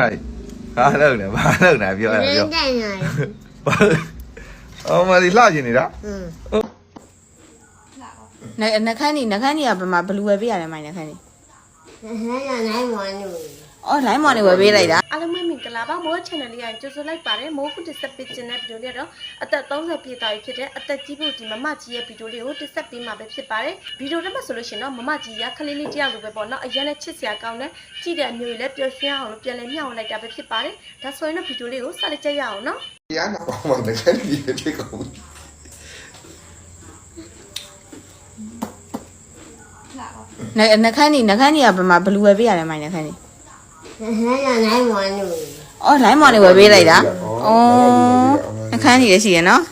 လိုက်ဘာလုပ်လဲဘာလုပ်လဲပြောရပြောအော်မလီလှကျင်နေတာနေနှခမ်းနေနှခမ်းနေကဘယ်မှာဘလူးဝယ်ပေးရတယ်မိုင်းနှခမ်းနေနှခမ်းကနိုင်မွန်နေ အော် line မော်နေဝယ်ပေးလိုက်တာအားလုံးပဲမင်္ဂလာပါမိုး channel လေးကကြိုဆိုလိုက်ပါတယ်မိုးခုတစ်ဆက်ပေးခြင်းတဲ့ဗီဒီယိုလေးတော့အသက်30ပြည့်သွားပြီဖြစ်တဲ့အသက်ကြီးဖို့ဒီမမကြီးရဲ့ဗီဒီယိုလေးကိုတစ်ဆက်ပေးမှာပဲဖြစ်ပါတယ်ဗီဒီယိုတက်မှာဆိုလို့ရှိရင်တော့မမကြီးကခလေးလေးတယောက်လိုပဲပေါ့နော်အရင်နဲ့ချစ်စရာကောင်းတဲ့ကြည့်တဲ့အမျိုးကြီးလည်းပျော်ရွှင်အောင်လို့ပြန်လည်မျှဝေလိုက်တာပဲဖြစ်ပါတယ်ဒါဆိုရင်တော့ဗီဒီယိုလေးကိုစလိုက်ကြရအောင်နော်ရနာအောင်မတကယ်ကြီးဖြစ်ကုန်နှနှခမ်းနေနှခမ်းနေကဘယ်မှာဘလူဝယ်ပေးရတယ်မိုင်းနှခမ်းနေ နိုင်မွန်နေအော်လိုင်းမော်နေဝယ်ပေးလိုက်တာအော်အခန်းကြီးလည်းရှိရနော်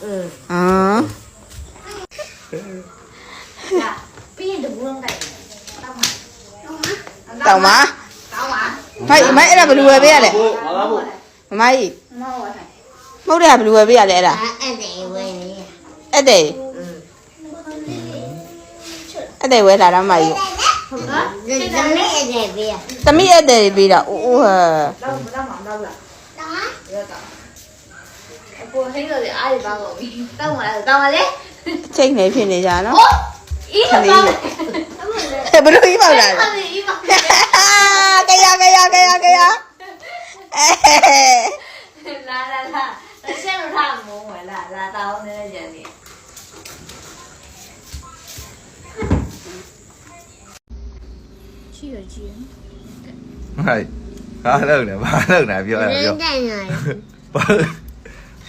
အော်ပြီးရင်တဘူးလုံးတိုက်တောင်မတောင်းပါဖိုက်မိုက်အဲ့ဒါဘယ်လိုဝယ်ပေးရလဲမလားဘူးမမကြီးမဟုတ်ပါဘူးမဟုတ်တယ်ဘယ်လိုဝယ်ပေးရလဲအဲ့ဒါအဲ့ဒါဝယ်နေအဲ့ဒါအဲ့ဒါဝယ်လာတာမမကြီး သမီးအဲ့တယ်ပေးရသမီးအဲ့တယ်ပေးတာအိုးအိုးဟဲ့တော့မတော့မတော့လားတော့ဟာရတော့ကိုဟင်းလို့လေအားရပါတော့ပြီတော့မလားတော့မလဲချိန်နေဖြစ်နေကြနော်အိုးအေးပါဘယ်လိုကြီးပါလားကရကရကရကရလာလာလာဆက်လို့ထားမုံဝဲလာလာတောင်းနေကြတယ် ဟိုက်ဘာလုပ်လဲဘာလုပ်လဲပြောရပြော 人在哪里？ ဘာ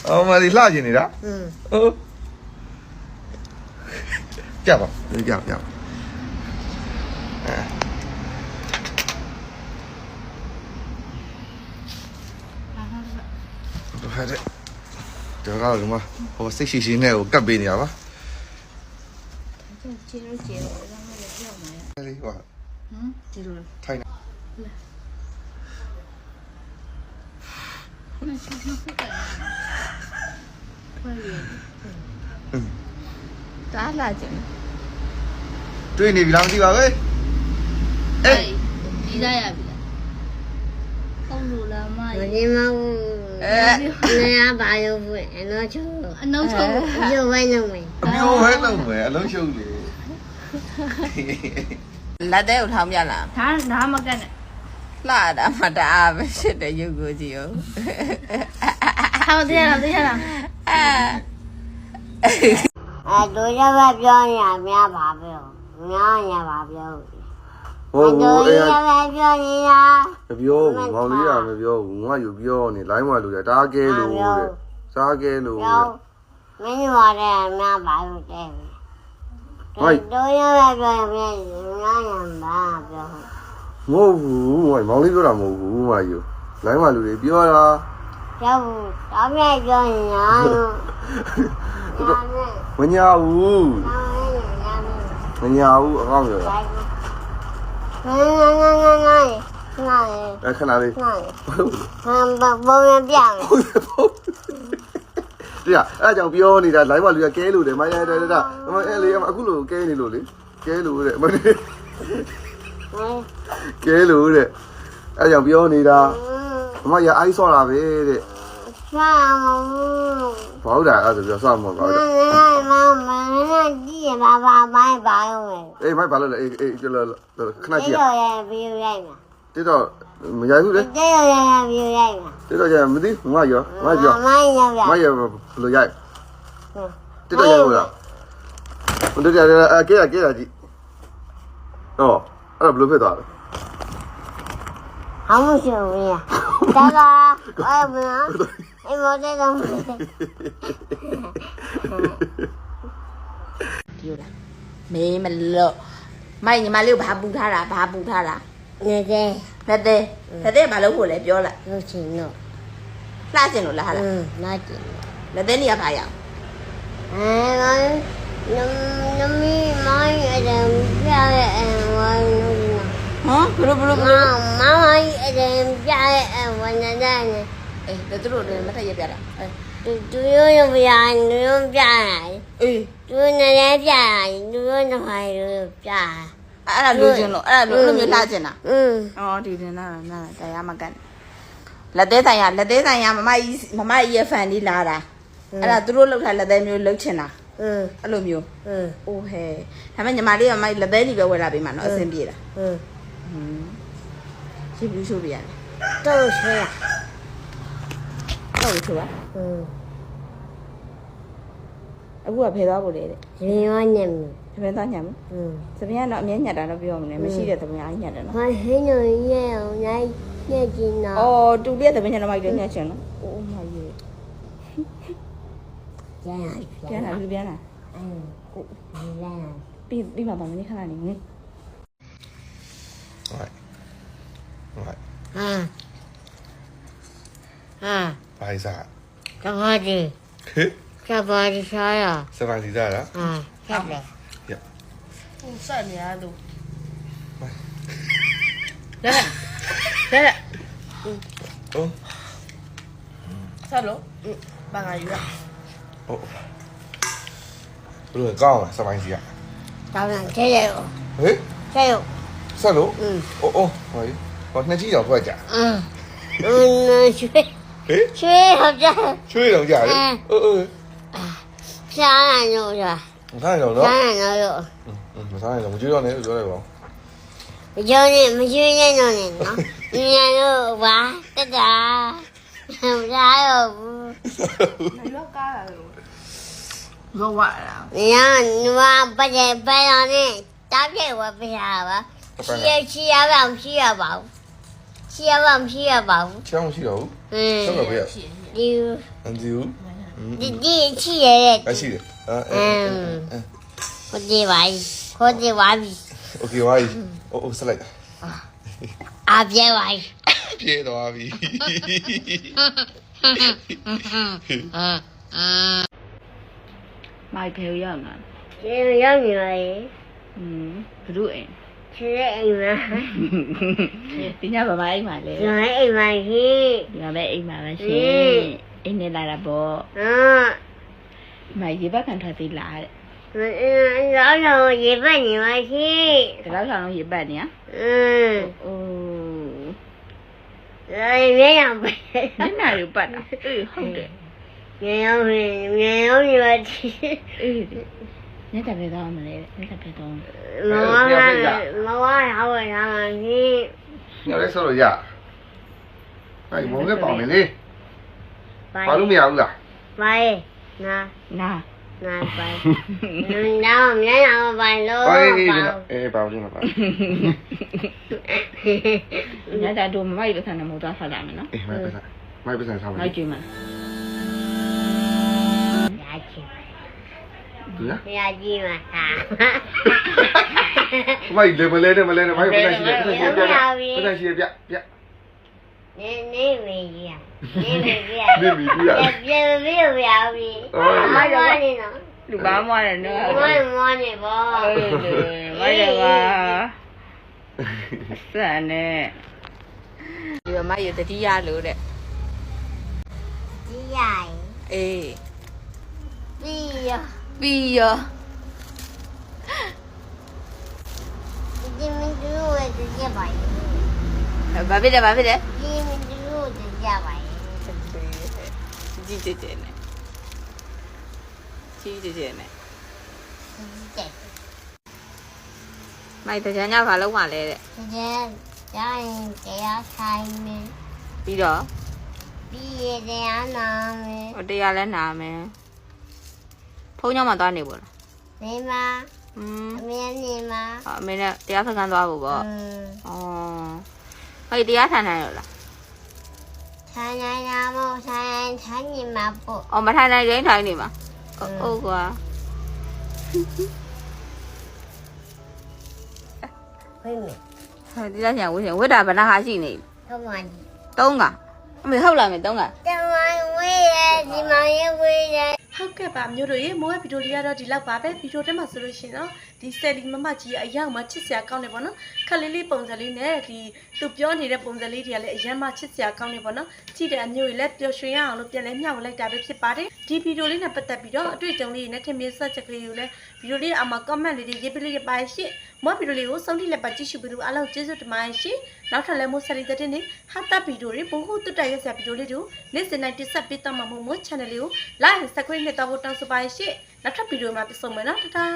အော်မဒီလှကျင်နေတာ 嗯， ဟုတ်ကြပါကြပါကြပါတော့ဟာတဲ့တော့ကတော့ဒီမှာဟိုစိတ်ရှိရှိနဲ့ကိုကတ်ပေးနေတာပါ ကျေလို့ကျေလို့တော့မလို့ပြောမှာ အဲ့ဒီဟို ဟ ဟမ်ဒီလိုထိုင်နေခုနကချင်းဖုတ်တယ်ဖွဲ့ရည်တားလာကြတယ်တွေ့နေပြီလားမသိပါဘူးအေးဒီစားရပြီလားဟုတ်လို့လားမမနေမဘူးအဲနေရပါလို့ဘူးအနောက်ချုံအနောက်ချုံရုပ်ဝဲလုံးမယ်အမျိုးဝဲလုံးမယ်အလုံးချုံလေ လက်သေးကိုထောင်းပြလားဒါဒါမကက်နဲ့လှတာမတအားပဲရှစ်တဲ့ရုပ်ကိုကြည့်ဦးဟောတရားလားတရားလားအဲအဲတို့ရပါပြောရများပါပဲများရပါပြောဟုတ်ဘူးအဲ့ဒါပြောနေတာမပြောဘူးမောင်လေးကမပြောဘူးငါယူပြောနေလိုင်းဝါလူရတားကဲလို့တဲ့စားကဲလို့မင်းရတဲ့များပါလို့တဲ့ はいမဟုတ်ဘူးဟိုမောင်လေးပြောတာမဟုတ်ဘူးမာယူလိုင်းမှာလူတွေပြောတာရောက်ဘူးတောင်းရိုက်ပြောရင်ညာလို့မညာဘူးမညာဘူးအကောင့်ပြောတာငါငါငါငါငါငါအခဏလေးငါဘောဘောပြန်ပြောင်း တိရအဲ့ကြောင့်ပြောနေတာ live ကလူကကဲလို့တယ်မရတာတာအဲ့လေအခုလိုကဲနေလို့လေကဲလို့တဲ့မနေကဲလို့တဲ့အဲ့ကြောင့်ပြောနေတာအမရအိုက်ဆော့တာပဲတဲ့ဆောင်းဘောက်တာအဲ့ဆိုပြောဆောင်းမဘောက်တာမမမကြည့်ပါပါဘိုင်ဘိုင်အေးမိုက်ပါလို့လေအေးအေးကြည့်လို့ခဏကြည့်ရဗီဒီယိုရိုက်မှာ 这道没加油的。这道也没有加油。这道也没得，没加油，没加油。没加油。没加油，不。嗯。这道有油。我这加油了，哎，给了给的。哦，俺那不配打了。还不行呢，大哥，我也不能。哎，我这个没。丢了，没没了，买你买六把布卡了，把布卡了。那个。 နတ်သေးနတ်သေးဘာလုပ်ဖို့လဲပြောလိုက်လုပ်ချင်တော့လှချင်လို့လားဟာလားอืมလှချင်နတ်သေးနေရခါရအောင်အဲငါနမ်နမီမိုင်းအဒမ်ပြရဲအန်ဝါနုနာဟမ်ဘလို့ဘလို့ဘလို့မမမိုင်းအဒမ်ပြရဲအန်ဝါနဒန်အေးတို့တို့လည်းမထည့်ရပြတာအေးသူရောရပြာသူရောပြာအေးသူနဲ့လည်းပြာသူရောနှိုင်းရောပြာ အဲ့ဒါလူချင်းလို့အဲ့ဒါလူလိုမျိုးလှချင်တာอืมအော်ဒီတင်လာတာနားတရားမကန်လက်သေးဆိုင်ရလက်သေးဆိုင်ရမမကြီးမမကြီးရဲ့ fan လေးလာတာအဲ့ဒါသူတို့လောက်ထားလက်သေးမျိုးလောက်ချင်တာอืมအဲ့လိုမျိုးอืมအိုးဟဲဒါပေမဲ့ညီမလေးကမမကြီးလက်သေးကြီးပဲဝယ်လာပေးမှာနော်အဆင်ပြေတာอืมอืมရှိဘူးရှိပြရတယ်တော့ဆွဲရတော့ချိုးပါอืมအခုကဖယ်သွားဖို့လေတဲ့ရင်ရောညံ့ သမင်းသားညံဘူးอืมသမင်းကတော့အမြဲညက်တာတော့ပြောမနေမရှိတဲ့သမင်းအားညက်တယ်နော် ဘာဟင်းညရဲ့အောင်လိုက်ညက်ကြည့်နော် Ồ, tụi biết rồi bây giờ nó mày đến nhà trường nó. Ô mày gì? ကျန်ရပြန် Bên လာ này, bên này. အင်းကိုလန် Đi đi mà bảo mình đi khăn này đi. Right. Right. ဟာဟာ Bài giả. ကဘာကြီး Hế, ကဘာကြီးရှာရ sao bài gì ra đó? ဟာကဘာ ဆက်နေရလို့လက်လက်လက်ဟုတ်ဆက်လို့ဘာငါယူရဟုတ်ဘလို့ကောင်းလားစပိုင်းစီကကောင်းလားခဲရရောဟေးခဲရောဆက်လို့อืมအိုးအိုးဟိုဟိုနှစ်ကြီးတော့ထွက်ကြอืมอืมရွှေဟေးရွှေတော့ကြရွှေတော့ကြလေအိုးအိုးဖြားရရောကြဖြားရရောဖြားရရော မစားနိုင်တော့မကြွတော့နဲ့လို့ပြောလိုက်ပါဦးမကြောက်နဲ့မကျွေးနဲ့တော့နဲ့နော်ညီညာတို့ပါတက်တာမလားတော့ဘူးဘယ်လောက်ကားလာလို့လောဝလာညီညာနွားပတ်တယ်ပတ်ရနဲ့တားပြဲဝပရပါချီရချီရပါချီရပါချီရပါချီရပါချောင်းရှိတော့ဘူးอืมဆက်တော့ပြရဒီအန်ဒီဦးဒီဒီချီရတဲ့ရှိတယ်အဲအဲဟုတ်တယ်ပါ ဟုတ်တယ်ဝါပြီ Okay ဝါပြီအိုးအိုးဆက်လိုက်အပြဲဝါပြီပြေသွားပြီမိုက်ဘယ်ရောက်လာကျေရောက်နေပါလေอืมဘုရုအိမ်ကျေအိမ်မှာဒီညဘာမအိမ်မှာလဲညအိမ်မှာရှိညပဲအိမ်မှာပဲရှိအိမ်နေလာတာပေါ့အာမိုက်ရေဘက်ခံထားသေးလားတဲ့ 老小也办你们去，老小龙也办你啊？嗯，哦，绵羊办，你哪有办啊？哎，好的，绵羊办，绵羊你们去。哎，你咋别动了？你咋别动了？老王他，老王他晚上去。你要来收了呀？哎，我们报名嘞，报都没有啦。喂，那那。 ငါပိုင်နော်မျက်နှာမပိုင်လို့အေးအေးအေးပါဦးလေးမပါညတာတို့မမိုက်လို့ဆန်နေမို့သွားဆက်လာမယ်နော်အေးမိုက်ပစံမိုက်ပစံဆောက်မယ်မိုက်ကြည့်မယ်ညာကြည့်ညာကြည့်မှာဟာမိုက်လေမလဲနဲ့မလဲနဲ့မိုက်ပစံရှိတယ်ပစံရှိတယ်ပြပြပြ နေနေဝင်ကြီးอ่ะနေနေကြီးอ่ะနေပြီးပြပြပြပြပြီးမတော်နေနော်လူဘာမွားတယ်နော်မွားမွားနေပါဟုတ်တယ်မတော်ပါစမ်းနဲ့ဒီမရတတိယလို့တဲ့ဒီရိုင်အေးပြီးရပြီးရဒီမင်းတို့ရဲ့ဒီပါဘာဖြစ်လဲဘာဖြစ်လဲဒီ ရပါရဲ့ကြီးကြီးကျယ်ကျယ်နဲ့ကြီးကြီးကျယ်ကျယ်နဲ့ကြီးကျယ်မိုက်တကြမ်းကဘာလုပ်မှလဲတဲ့တကြမ်းရရင်တရားဆိုင်မယ်ပြီးတော့ပြီးရတရားနာမယ်ဟိုတရားလည်းနာမယ်ဖုန်းကြောင့်မှသွားနေပေါ့လားနေမှာอืมအမေနေမှာအမေနဲ့တရားစခန်းသွားဖို့ပေါ့อืมอ๋อဟိုတရားထိုင်နိုင်ရောလား ထိုင်နိုင်တာမို့ထိုင်ထိုင်နေမှာပေါ့အော်မထိုင်နိုင်ရင်ထိုင်နေမှာဟုတ်ကွာဝိမေဟဲ့ဒီလားညာဝိရှင်ဝိတာဘဏဟာရှိနေသုံးပါးသုံးကအမေဟုတ်လားမေသုံးကတမန်ဝိရဒီမောင်ရဝိရဟုတ်ကဲ့ပါမျိုးတို့ရေမိုးရဲ့ဗီဒီယိုလေးကတော့ဒီလောက်ပါပဲဗီဒီယိုထဲမှာဆိုလို့ရှိရင်တော့ဒီဆယ်လီမမကြီးရဲ့အရောက်မှချစ်စရာကောင်းတယ်ပေါ့နော်ခက်လေးလေးပုံစံလေးနဲ့ဒီသူပြောနေတဲ့ပုံစံလေးတွေကလည်းအရင်မှချစ်စရာကောင်းတယ်ပေါ့နော်ကြည့်တဲ့အမျိုးကြီးလည်းပျော်ရွှင်ရအောင်လို့ပြန်လဲမျှဝေလိုက်တာပဲဖြစ်ပါတယ်ဒီဗီဒီယိုလေးနဲ့ပတ်သက်ပြီးတော့အတွေ့အကြုံလေးတွေနဲ့ထင်မြင်ဆက်ချက်ကလေးကိုလည်းဗီဒီယိုလေးအမှာ comment လေးတွေရေးပေးလိုက်ပါရှင့်မော့ဗီဒီယိုလေးကိုဆုံးထိလက်ပါကြည့်ရှုပြီးလို့အားလုံးကျေးဇူးတင်ပါတယ်ရှင်နောက်ထပ်လည်းမို့ဆက်လီတဲ့တင်နေဟာတာဗီဒီယိုတွေဘို့ဟုတ်တွတ်တိုက်ရစရာဗီဒီယိုလေးတွေကိုနေ့စဉ်တိုင်းတင်ဆက်ပေးတော့မှာမို့မို့ channel လေးကို like subscribe နဲ့တော့တောင်းဆိုပါရှင့်နောက်ထပ်ဗီဒီယိုမှာပြန်ဆုံမယ်နော်တတား